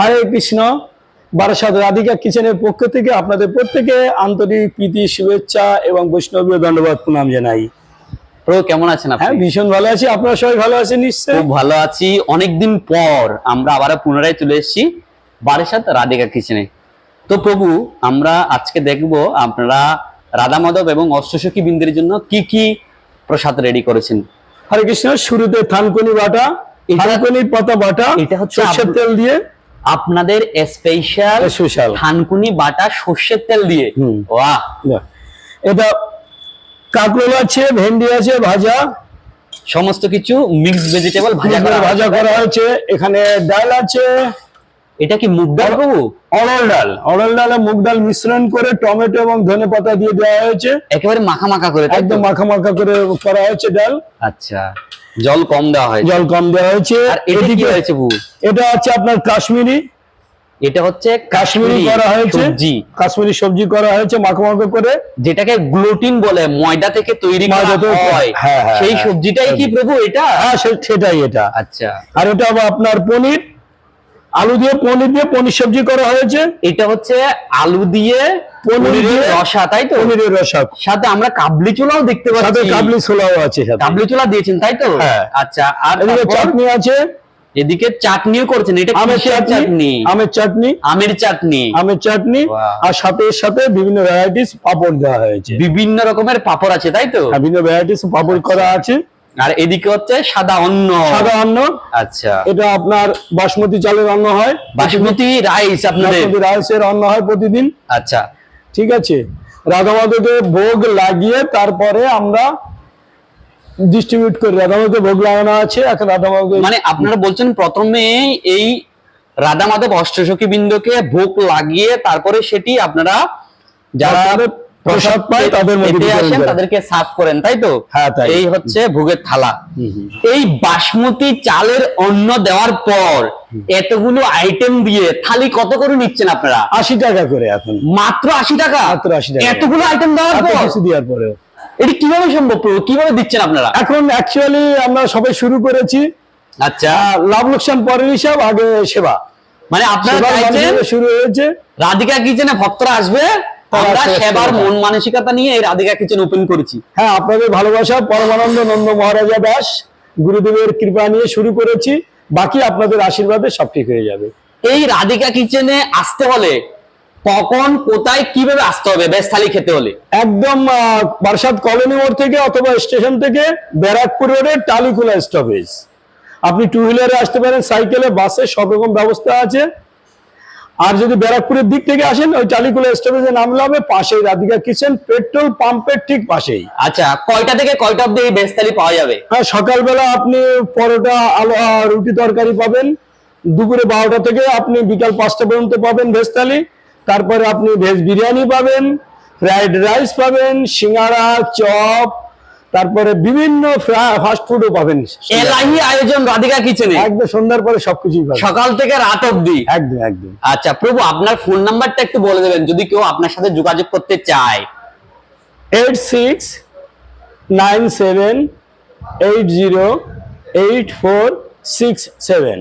হরে কৃষ্ণ। বারাসাত রাধিকা কিচেনের পক্ষ থেকে আপনাদের প্রত্যেকে আন্তরিক প্রীতি শুভেচ্ছা এবং বৈষ্ণবীয় ধন্যবাদ প্রণাম জানাই। প্রভু কেমন আছেন হ্যাঁ ভীষণ ভালো আছি। আপনারা সবাই ভালো আছেন খুব ভালো আছি। অনেকদিন পর আমরা আবারও পুনরায় চলে এসেছি বারেসাত রাধিকা কিচেনে। তো প্রভু আমরা আজকে দেখব আপনারা রাধা মাধব এবং অষ্টসখী বিন্দের জন্য কি কি প্রসাদ রেডি করেছেন। হরে কৃষ্ণ শুরুতে থানকুনি বাটা এটা- থানকুনি পাতা বাটা এটা হচ্ছে সর্ষের তেল দিয়ে আপনাদের স্পেশাল স্পেশাল থানকুনি বাটা সর্ষের তেল দিয়ে। বাহ। এটা কাঁকরোল আছে ভেন্ডি আছে ভাজা। সমস্ত কিছু মিক্স ভেজিটেবল ভাজা করা ভাজা করা হয়েছে। এখানে ডাল আছে। এটা কি মুগ ডাল প্রভু অড়ল ডাল। অড়ল ডালে মুগ ডাল মিশ্রণ করে টমেটো এবং ধনে পাতা দিয়ে দেওয়া হয়েছে। একেবারে মাখা মাখা করে একদম মাখা মাখা করে করা হয়েছে ডাল। আচ্ছা। জল কম দেওয়া হয় জল কম দেওয়া হয়েছে। আর এদিকে হয়েছে প্রভু এটা হচ্ছে আপনার কাশ্মীরি। এটা হচ্ছে কাশ্মীরি করা হয়েছে। সবজি। কাশ্মীরি সবজি করা হয়েছে মাখা মাখা করে। যেটাকে গ্লুটিন বলে ময়দা থেকে তৈরি করা হয়। হ্যাঁ, হ্যাঁ, সেই হ্যাঁ। সবজিটাই কি প্রভু এটা? হ্যাঁ সেটাই এটা। আচ্ছা। আর এটা আপনার পনির। আলু দিয়ে পনির দিয়ে পনির সবজি করা হয়েছে। এটা হচ্ছে আলু দিয়ে পনির পনিরের রসা তাই তো? পনিরের রসাক সাথে আমরা কাবলি চুলাও দেখতে সাথে পাচ্ছি। কাবলি ছোলাও আছে কাবলি চুলা দিয়েছেন তাই তো। আচ্ছা আর চাটনি আছে। এদিকে চাটনিও করছেন এটা আমের চাটনি? আমের চাটনি? আমের চাটনি। আমের চাটনি আর সাথে সাথে বিভিন্ন ভ্যারাইটিস পাপড় দেওয়া হয়েছে। বিভিন্ন রকমের পাপড় আছে তাই তো? বিভিন্ন ভ্যারাইটিস পাপড় করা আছে। আর এদিকে হচ্ছে সাদা অন্ন। সাদা অন্ন। আচ্ছা। এটা আপনার বাসমতি চালের অন্ন হয় বাসমতি রাইস আপনাদের? বাসমতি রাইসের অন্ন হয় প্রতিদিন। আচ্ছা। ঠিক আছে। রাধা মাধবকে ভোগ লাগিয়ে তারপরে আমরা ডিস্ট্রিবিউট করি রাধা মাধবকে ভোগ লাগানো আছে এখন রাধা মাধবকে মানে আপনারা বলছেন প্রথমে এই রাধা মাধব অষ্টসখী বিন্দুকে ভোগ লাগিয়ে তারপরে সেটি আপনারা যারা প্রসাদ পায় তাদের মধ্যে আসেন তাদেরকে সার্ভ করেন তাই তো? হ্যাঁ, এই হচ্ছে ভোগের থালা। এই বাসমতি চালের অন্ন দেওয়ার পর এতগুলো আইটেম দিয়ে থালি কত করে নিচ্ছেন আপনারা? আশি টাকা করে এখন। মাত্র আশি টাকা? মাত্র 80 টাকা। এতগুলো আইটেম দেওয়ার পর? দেওয়ার পরে এটি কীভাবে সম্ভব? কীভাবে দিচ্ছেন আপনারা? এখন অ্যাকচুয়ালি আমরা সবে শুরু করেছি। আচ্ছা। লাভ লোকসান পরের হিসাব আগে সেবা। মানে আপনারা চাইছেন শুরু হয়েছে। রাধিকা কিচেনে ভক্তরা আসবে আমরা সেবার মন মানসিকতা নিয়ে এই রাধিকা কিচেন ওপেন করেছি। হ্যাঁ আপনাদের ভালোবাসা পরমানন্দ নন্দ মহারাজা দাস গুরুদেবের কৃপা নিয়ে শুরু করেছি। বাকি আপনাদের আশীর্বাদে সব ঠিক হয়ে যাবে। এই রাধিকা কিচেনে আসতে হলে কখন কোথায় কীভাবে আসতে হবে বেশ থালি খেতে হলে? একদম আহ, বারাসাত কলোনি মোড় থেকে অথবা স্টেশন থেকে ব্যারাকপুর রোডের টালিকুলা স্টপেজ আপনি টু হুইলারে আসতে পারেন সাইকেলে বাসে সব রকম ব্যবস্থা আছে। আর যদি ব্যারাকপুরের দিক থেকে আসেন ওই টালিকুলা স্টপেজে নামলে হবে পাশেই রাধিকা কিচেন পেট্রোল পাম্পের ঠিক পাশেই। আচ্ছা কয়টা থেকে কয়টা অব্দি এই বেশ থালি পাওয়া যাবে? হ্যাঁ সকালবেলা আপনি পরোটা আলু আর রুটি তরকারি পাবেন। দুপুরে বারোটা থেকে আপনি বিকাল পাঁচটা পর্যন্ত পাবেন ভেজ থালি তারপরে আপনি ভেজ বিরিয়ানি পাবেন ফ্রাইড রাইস পাবেন সিঙ্গারা চপ তারপরে বিভিন্ন ফাস্ট ফুডও পাবেন। এলাহি আয়োজন রাধিকা কিচেনে একদম সন্ধ্যার পরে সবকিছুই পাবেন। সকাল থেকে রাত অব্দি একদম একদম। আচ্ছা প্রভু আপনার ফোন নাম্বারটা একটু বলে দেবেন যদি কেউ আপনার সাথে যোগাযোগ করতে চায়। Eight six nine seven eight zero eight four six seven.